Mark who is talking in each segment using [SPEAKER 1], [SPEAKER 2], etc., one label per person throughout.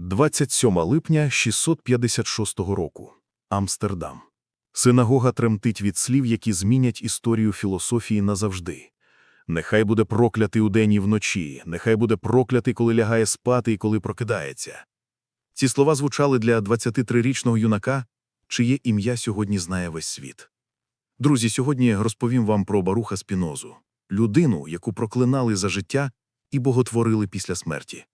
[SPEAKER 1] 27 липня 656 року. Амстердам. Синагога тремтить від слів, які змінять історію філософії назавжди. Нехай буде проклятий удень і вночі, нехай буде проклятий, коли лягає спати і коли прокидається. Ці слова звучали для 23-річного юнака, чиє ім'я сьогодні знає весь світ. Друзі, сьогодні розповім вам про Баруха Спінозу, людину, яку проклинали за життя і боготворили після смерті.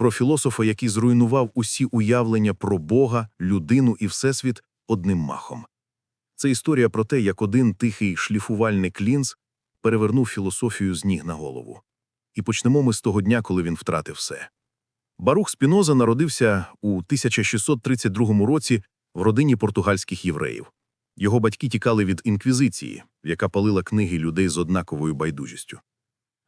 [SPEAKER 1] Про філософа, який зруйнував усі уявлення про Бога, людину і Всесвіт одним махом. Це історія про те, як один тихий шліфувальник лінз перевернув філософію з ніг на голову. І почнемо ми з того дня, коли він втратив все. Барух Спіноза народився у 1632 році в родині португальських євреїв. Його батьки тікали від інквізиції, яка палила книги людей з однаковою байдужістю.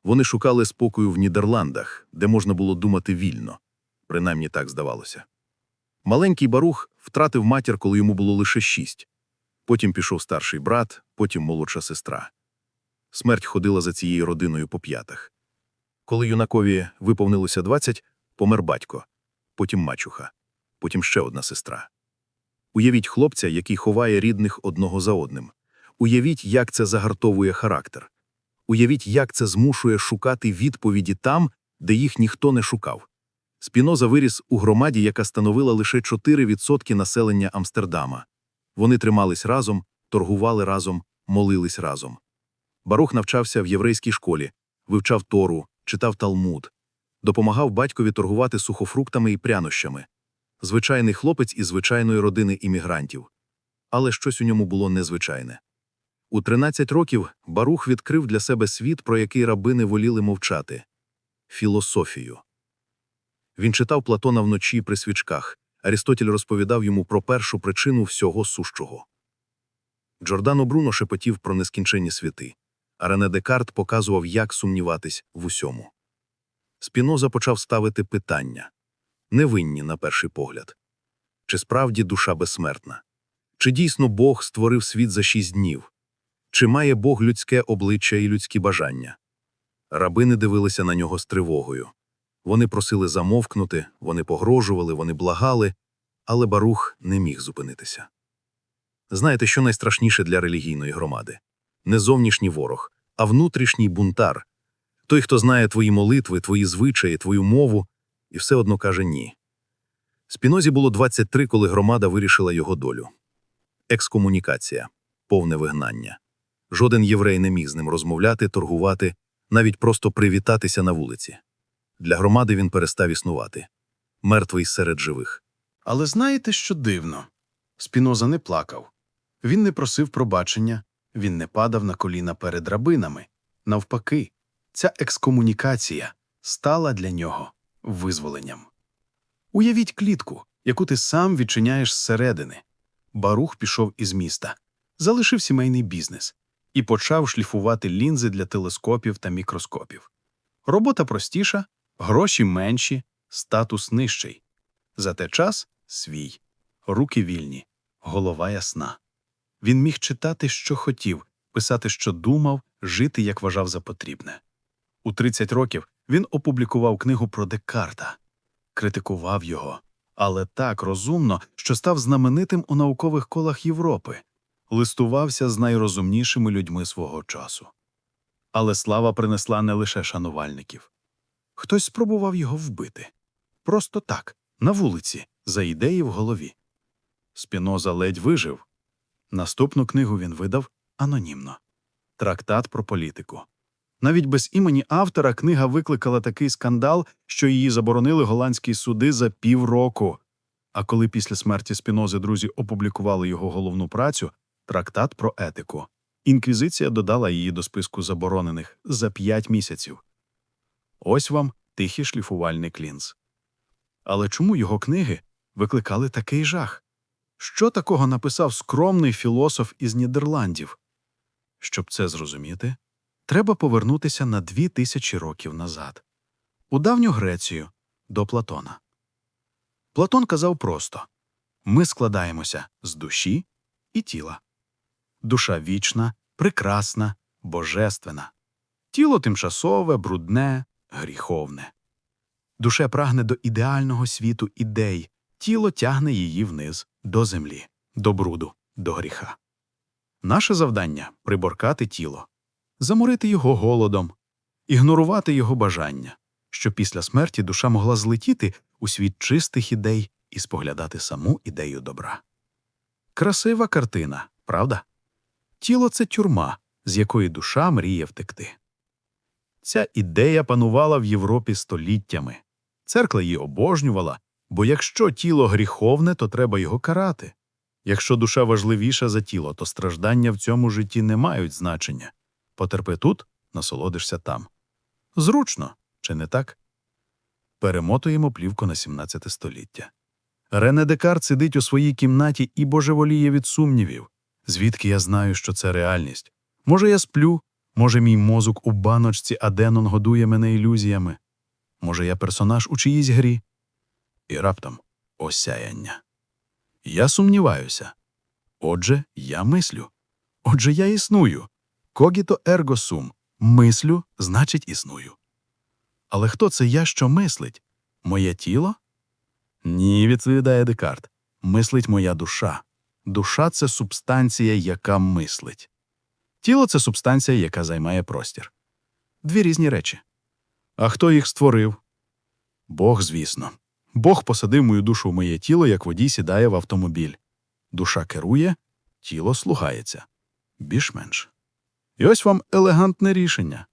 [SPEAKER 1] Вони шукали спокою в Нідерландах, де можна було думати вільно. Принаймні так здавалося. Маленький Барух втратив матір, коли йому було лише шість. Потім пішов старший брат, потім молодша сестра. Смерть ходила за цією родиною по п'ятах. Коли юнакові виповнилося 20, помер батько, потім мачуха, потім ще одна сестра. Уявіть хлопця, який ховає рідних одного за одним. Уявіть, як це загартовує характер. Уявіть, як це змушує шукати відповіді там, де їх ніхто не шукав. Спіноза виріс у громаді, яка становила лише 4% населення Амстердама. Вони тримались разом, торгували разом, молились разом. Барух навчався в єврейській школі, вивчав Тору, читав Талмуд, допомагав батькові торгувати сухофруктами і прянощами. Звичайний хлопець із звичайної родини іммігрантів. Але щось у ньому було незвичайне. У 13 років Барух відкрив для себе світ, про який рабини воліли мовчати – філософію. Він читав Платона вночі при свічках, Арістотель розповідав йому про першу причину всього сущого. Джордано Бруно шепотів про нескінченні світи, а Рене Декарт показував, як сумніватись в усьому. Спіноза почав ставити питання невинні на перший погляд. Чи справді душа безсмертна? Чи дійсно Бог створив світ за шість днів? Чи має Бог людське обличчя і людські бажання? Рабини дивилися на нього з тривогою. Вони просили замовкнути, вони погрожували, вони благали, але Барух не міг зупинитися. Знаєте, що найстрашніше для релігійної громади? Не зовнішній ворог, а внутрішній бунтар. Той, хто знає твої молитви, твої звичаї, твою мову, і все одно каже ні. Спінозі було 23, коли громада вирішила його долю. Екскомунікація, повне вигнання. Жоден єврей не міг з ним розмовляти, торгувати, навіть просто привітатися на вулиці. Для громади він перестав існувати. Мертвий серед живих.
[SPEAKER 2] Але знаєте, що дивно? Спіноза не плакав. Він не просив пробачення, він не падав на коліна перед рабинами. Навпаки, ця екскомунікація стала для нього визволенням. Уявіть клітку, яку ти сам відчиняєш зсередини. Барух пішов із міста, залишив сімейний бізнес і почав шліфувати лінзи для телескопів та мікроскопів. Робота простіша, гроші менші, статус нижчий. Зате час свій, руки вільні, голова ясна. Він міг читати, що хотів, писати, що думав, жити, як вважав за потрібне. У 30 років він опублікував книгу про Декарта, критикував його, але так розумно, що став знаменитим у наукових колах Європи, листувався з найрозумнішими людьми свого часу. Але слава принесла не лише шанувальників. Хтось спробував його вбити. Просто так, на вулиці, за ідеї в голові. Спіноза ледь вижив. Наступну книгу він видав анонімно Трактат про політику. Навіть без імені автора книга викликала такий скандал, що її заборонили голландські суди за півроку. А коли після смерті Спінози друзі опублікували його головну працю Трактат про етику, інквізиція додала її до списку заборонених за п'ять місяців. Ось вам тихий шліфувальний клінз. Але чому його книги викликали такий жах? Що такого написав скромний філософ із Нідерландів? Щоб це зрозуміти, треба повернутися на дві тисячі років назад, у давню Грецію до Платона. Платон казав просто ми складаємося з душі і тіла. Душа вічна, прекрасна, божественна, тіло тимчасове, брудне, гріховне. Душе прагне до ідеального світу ідей, тіло тягне її вниз, до землі, до бруду, до гріха. Наше завдання приборкати тіло, заморити його голодом, ігнорувати його бажання, щоб після смерті душа могла злетіти у світ чистих ідей і споглядати саму ідею добра. Красива картина, правда? Тіло це тюрма, з якої душа мріє втекти. Ця ідея панувала в Європі століттями. Церква її обожнювала, бо якщо тіло гріховне, то треба його карати. Якщо душа важливіша за тіло, то страждання в цьому житті не мають значення. Потерпи тут, насолодишся там. Зручно, чи не так? Перемотуємо плівку на 17 століття. Рене Декарт сидить у своїй кімнаті і божеволіє від сумнівів. Звідки я знаю, що це реальність? Може, я сплю, може, мій мозок у баночці, а Денон годує мене ілюзіями. Може, я персонаж у чиїсь грі? І раптом осяяння. Я сумніваюся. Отже, я мислю. Отже, я існую. Когіто ерго сум. Мислю, значить, існую. Але хто це я, що мислить? Моє тіло? Ні, відповідає Декарт. Мислить моя душа. Душа це субстанція, яка мислить. Тіло це субстанція, яка займає простір. Дві різні речі. А хто їх створив? Бог, звісно. Бог посадив мою душу в моє тіло, як водій сідає в автомобіль. Душа керує, тіло слугається. Більш-менш. І ось вам елегантне рішення.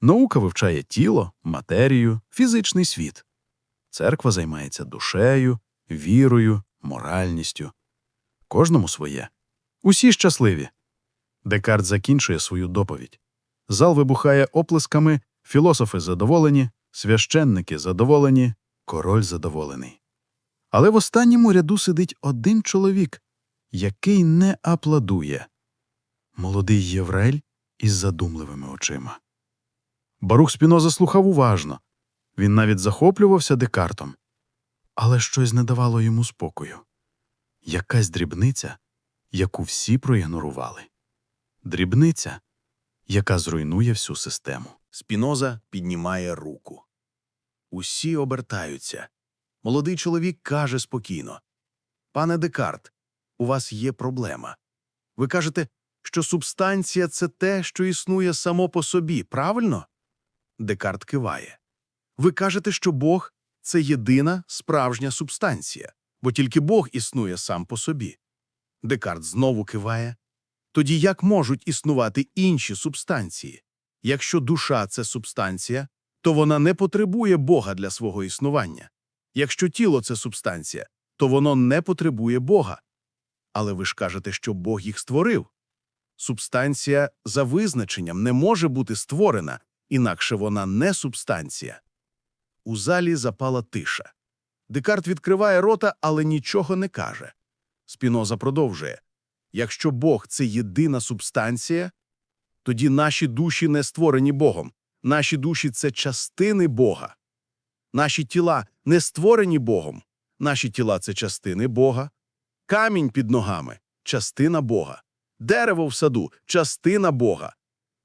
[SPEAKER 2] Наука вивчає тіло, матерію, фізичний світ. Церква займається душею, вірою, моральністю. Кожному своє. Усі щасливі. Декарт закінчує свою доповідь. Зал вибухає оплесками, філософи задоволені, священники задоволені, король задоволений. Але в останньому ряду сидить один чоловік, який не аплодує. Молодий єврель із задумливими очима. Барух Спіноза слухав уважно. Він навіть захоплювався Декартом. Але щось не давало йому спокою. Якась дрібниця, яку всі проігнорували. Дрібниця, яка зруйнує всю систему.
[SPEAKER 1] Спіноза піднімає руку. Усі обертаються. Молодий чоловік каже спокійно: Пане Декарт, у вас є проблема. Ви кажете, що субстанція це те, що існує само по собі, правильно? Декарт киває. Ви кажете, що Бог це єдина справжня субстанція, бо тільки Бог існує сам по собі. Декарт знову киває. Тоді як можуть існувати інші субстанції? Якщо душа це субстанція, то вона не потребує Бога для свого існування. Якщо тіло це субстанція, то воно не потребує Бога. Але ви ж кажете, що Бог їх створив. Субстанція за визначенням не може бути створена, інакше вона не субстанція. У залі запала тиша. Декарт відкриває рота, але нічого не каже. Спіноза продовжує. Якщо Бог це єдина субстанція, тоді наші душі не створені Богом. Наші душі це частини Бога. Наші тіла не створені Богом. Наші тіла це частини Бога. Камінь під ногами частина Бога. Дерево в саду частина Бога.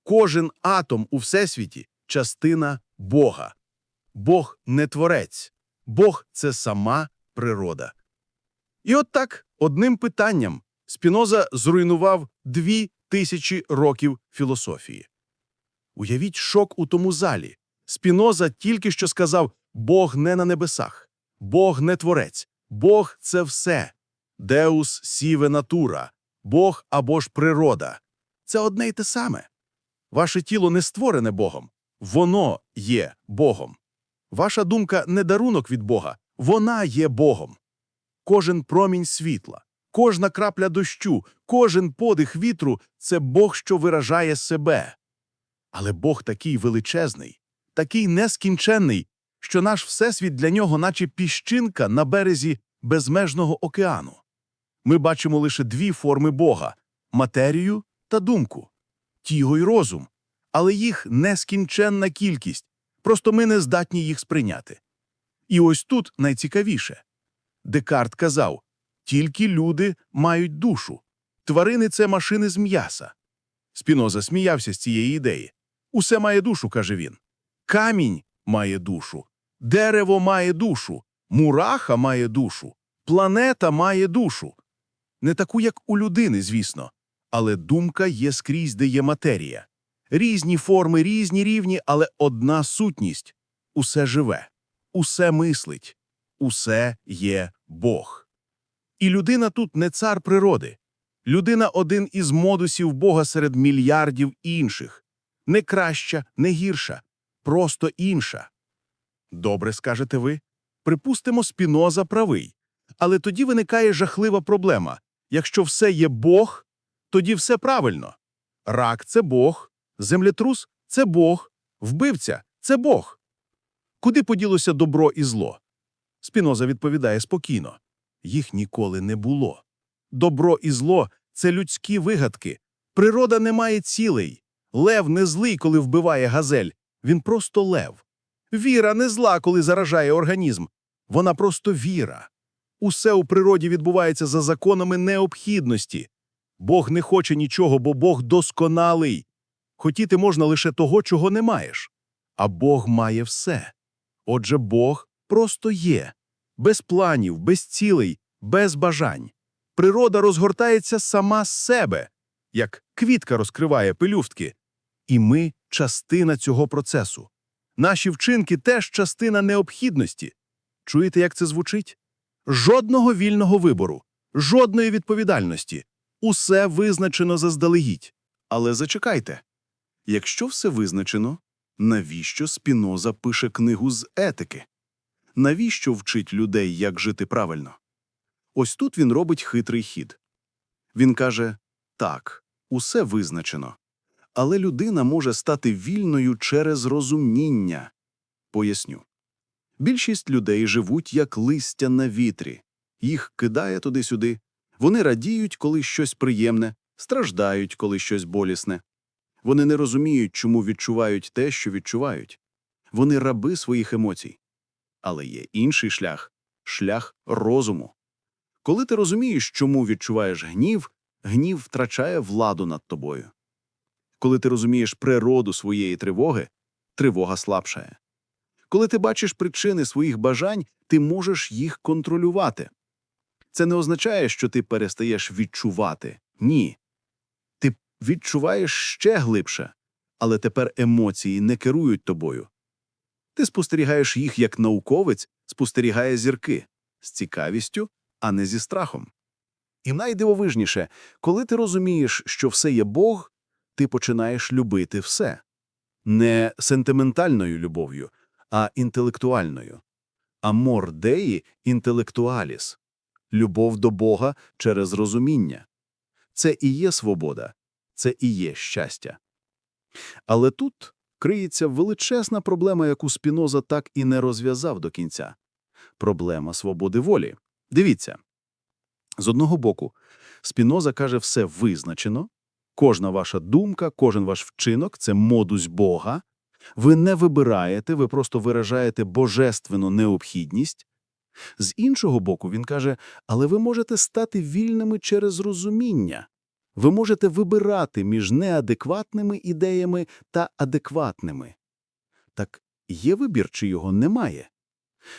[SPEAKER 1] Кожен атом у всесвіті частина Бога. Бог не творець. Бог це сама природа. І от так, одним питанням Спіноза зруйнував дві тисячі років філософії. Уявіть шок у тому залі. Спіноза тільки що сказав Бог не на небесах, Бог не творець, Бог це все. Деус сіве натура, Бог або ж природа. Це одне й те саме. Ваше тіло не створене Богом, воно є Богом. Ваша думка не дарунок від Бога, вона є Богом. Кожен промінь світла, кожна крапля дощу, кожен подих вітру це Бог, що виражає себе. Але Бог такий величезний, такий нескінченний, що наш всесвіт для нього, наче піщинка на березі безмежного океану. Ми бачимо лише дві форми Бога матерію та думку, тіло й розум, але їх нескінченна кількість, просто ми не здатні їх сприйняти. І ось тут найцікавіше. Декарт казав, тільки люди мають душу, тварини – це машини з м'яса. Спіноза сміявся з цієї ідеї. Усе має душу, каже він. Камінь має душу, Дерево має душу, мураха має душу, планета має душу. Не таку, як у людини, звісно, але думка є скрізь, де є матерія. Різні форми, різні рівні, але одна сутність. Усе живе, усе мислить, усе є Бог. І людина тут не цар природи. Людина один із модусів Бога серед мільярдів інших. Не краща, не гірша, просто інша. Добре, скажете ви. Припустимо, Спіноза правий. Але тоді виникає жахлива проблема. Якщо все є Бог, тоді все правильно. Рак – це Бог, землетрус – це Бог, вбивця – це Бог. Куди поділося добро і зло? Спіноза відповідає спокійно. Їх ніколи не було. Добро і зло – це людські вигадки. Природа не має цілей. Лев не злий, коли вбиває газель. Він просто лев. Віра не зла, коли заражає організм. Вона просто віра. Усе у природі відбувається за законами необхідності. Бог не хоче нічого, бо Бог досконалий. Хотіти можна лише того, чого не маєш. А Бог має все. Отже, Бог просто є. Без планів, без цілей, без бажань. Природа розгортається сама з себе, як квітка розкриває пелюстки. І ми – частина цього процесу. Наші вчинки теж частина необхідності. Чуєте, як це звучить? Жодного вільного вибору, жодної відповідальності. Усе визначено заздалегідь. Але зачекайте. Якщо все визначено, навіщо Спіноза пише книгу з етики? Навіщо вчить людей, як жити правильно? Ось тут він робить хитрий хід. Він каже, так, усе визначено, але людина може стати вільною через розуміння. Поясню. Більшість людей живуть як листя на вітрі. Їх кидає туди-сюди. Вони радіють, коли щось приємне, страждають, коли щось болісне. Вони не розуміють, чому відчувають те, що відчувають. Вони раби своїх емоцій. Але є інший шлях – шлях розуму. Коли ти розумієш, чому відчуваєш гнів, гнів втрачає владу над тобою. Коли ти розумієш природу своєї тривоги, тривога слабшає. Коли ти бачиш причини своїх бажань, ти можеш їх контролювати. Це не означає, що ти перестаєш відчувати. Ні. Відчуваєш ще глибше, але тепер емоції не керують тобою. Ти спостерігаєш їх як науковець спостерігає зірки з цікавістю, а не зі страхом. І найдивовижніше, коли ти розумієш, що все є Бог, ти починаєш любити все. Не сентиментальною любов'ю, а інтелектуальною. Амор деї інтелектуаліс – любов до Бога через розуміння. Це і є свобода, це і є щастя. Але тут криється величезна проблема, яку Спіноза так і не розв'язав до кінця – проблема свободи волі. Дивіться. З одного боку, Спіноза каже, все визначено, кожна ваша думка, кожен ваш вчинок – це модус Бога, ви не вибираєте, ви просто виражаєте божественну необхідність. З іншого боку, він каже, але ви можете стати вільними через розуміння. Ви можете вибирати між неадекватними ідеями та адекватними. Так є вибір, чи його немає?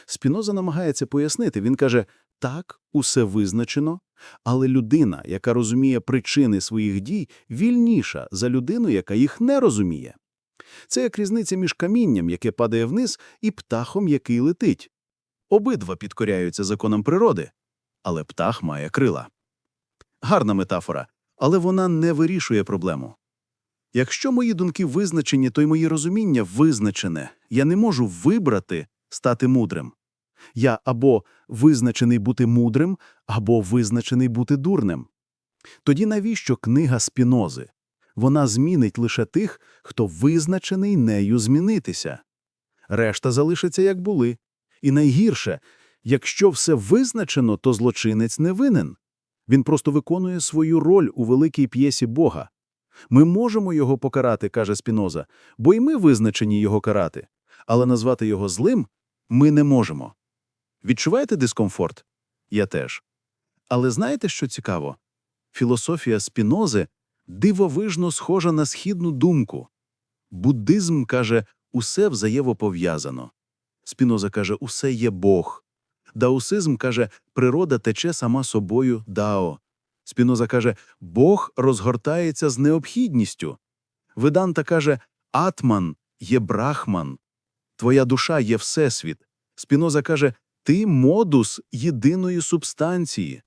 [SPEAKER 1] Спіноза намагається пояснити. Він каже, так, усе визначено, але людина, яка розуміє причини своїх дій, вільніша за людину, яка їх не розуміє. Це як різниця між камінням, яке падає вниз, і птахом, який летить. Обидва підкоряються законам природи, але птах має крила. Гарна метафора, але вона не вирішує проблему. Якщо мої думки визначені, то й моє розуміння визначене. Я не можу вибрати стати мудрим. Я або визначений бути мудрим, або визначений бути дурним. Тоді навіщо книга Спінози? Вона змінить лише тих, хто визначений нею змінитися. Решта залишиться, як були. І найгірше, якщо все визначено, то злочинець не винен. Він просто виконує свою роль у великій п'єсі Бога. Ми можемо його покарати, каже Спіноза, бо й ми визначені його карати, але назвати його злим ми не можемо. Відчуваєте дискомфорт? Я теж. Але знаєте, що цікаво? Філософія Спінози дивовижно схожа на східну думку. Буддизм каже, усе взаємопов'язано. Спіноза каже, усе є Бог. Даосизм каже, природа тече сама собою дао. Спіноза каже, Бог розгортається з необхідністю. Веданта каже, атман є брахман. Твоя душа є всесвіт. Спіноза каже, ти модус єдиної субстанції.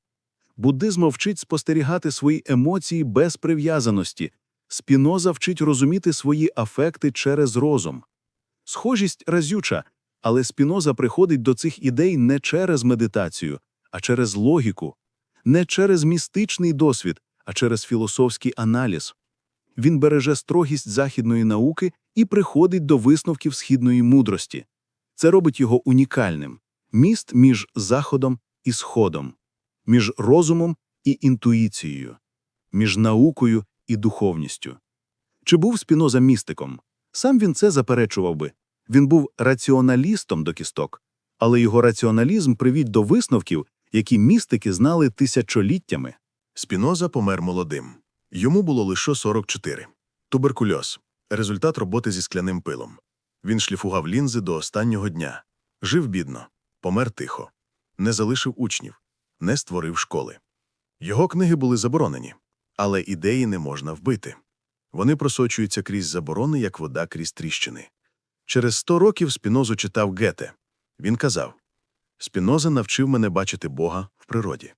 [SPEAKER 1] Буддизм вчить спостерігати свої емоції без прив'язаності. Спіноза вчить розуміти свої афекти через розум. Схожість разюча, але Спіноза приходить до цих ідей не через медитацію, а через логіку, не через містичний досвід, а через філософський аналіз. Він береже строгість західної науки і приходить до висновків східної мудрості. Це робить його унікальним міст між заходом і сходом, між розумом і інтуїцією, між наукою і духовністю. Чи був Спіноза містиком? Сам він це заперечував би. Він був раціоналістом до кісток, але його раціоналізм привів до висновків, які містики знали тисячоліттями. Спіноза помер молодим. Йому було лише 44. Туберкульоз – результат роботи зі скляним пилом. Він шліфував лінзи до останнього дня. Жив бідно, помер тихо. Не залишив учнів, не створив школи. Його книги були заборонені, але ідеї не можна вбити. Вони просочуються крізь заборони, як вода крізь тріщини. Через сто років Спінозу читав Гете. Він казав, Спіноза навчив мене бачити Бога в природі.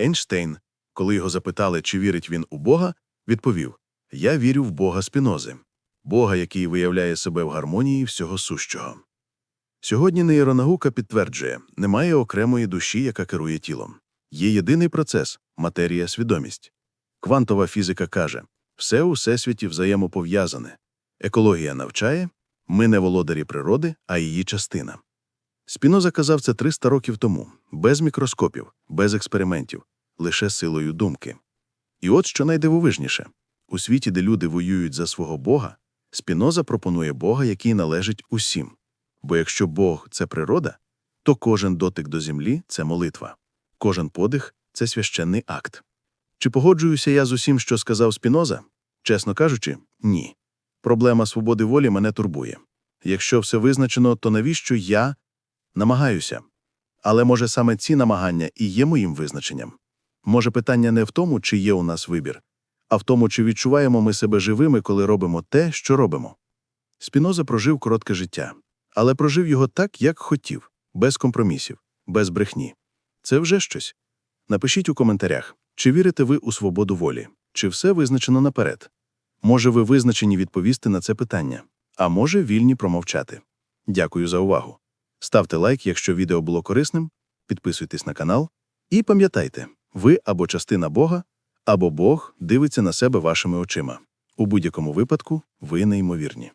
[SPEAKER 1] Ейнштейн, коли його запитали, чи вірить він у Бога, відповів Я вірю в Бога Спінози, Бога, який виявляє себе в гармонії всього сущого. Сьогодні нейронаука підтверджує, немає окремої душі, яка керує тілом. Є єдиний процес – матерія свідомість. Квантова фізика каже, все у всесвіті взаємопов'язане. Екологія навчає, ми не володарі природи, а її частина. Спіноза казав це 300 років тому, без мікроскопів, без експериментів, лише силою думки. І от що найдивовижніше. У світі, де люди воюють за свого Бога, Спіноза пропонує Бога, який належить усім. Бо якщо Бог – це природа, то кожен дотик до землі – це молитва, кожен подих – це священний акт. Чи погоджуюся я з усім, що сказав Спіноза? Чесно кажучи, ні. Проблема свободи волі мене турбує. Якщо все визначено, то навіщо я намагаюся? Але може саме ці намагання і є моїм визначенням? Може питання не в тому, чи є у нас вибір, а в тому, чи відчуваємо ми себе живими, коли робимо те, що робимо. Спіноза прожив коротке життя, але прожив його так, як хотів, без компромісів, без брехні. Це вже щось. Напишіть у коментарях, чи вірите ви у свободу волі, чи все визначено наперед. Може, ви визначені відповісти на це питання, а може, вільні промовчати. Дякую за увагу. Ставте лайк, якщо відео було корисним, підписуйтесь на канал і пам'ятайте, ви або частина Бога, або Бог дивиться на себе вашими очима. У будь-якому випадку ви неймовірні.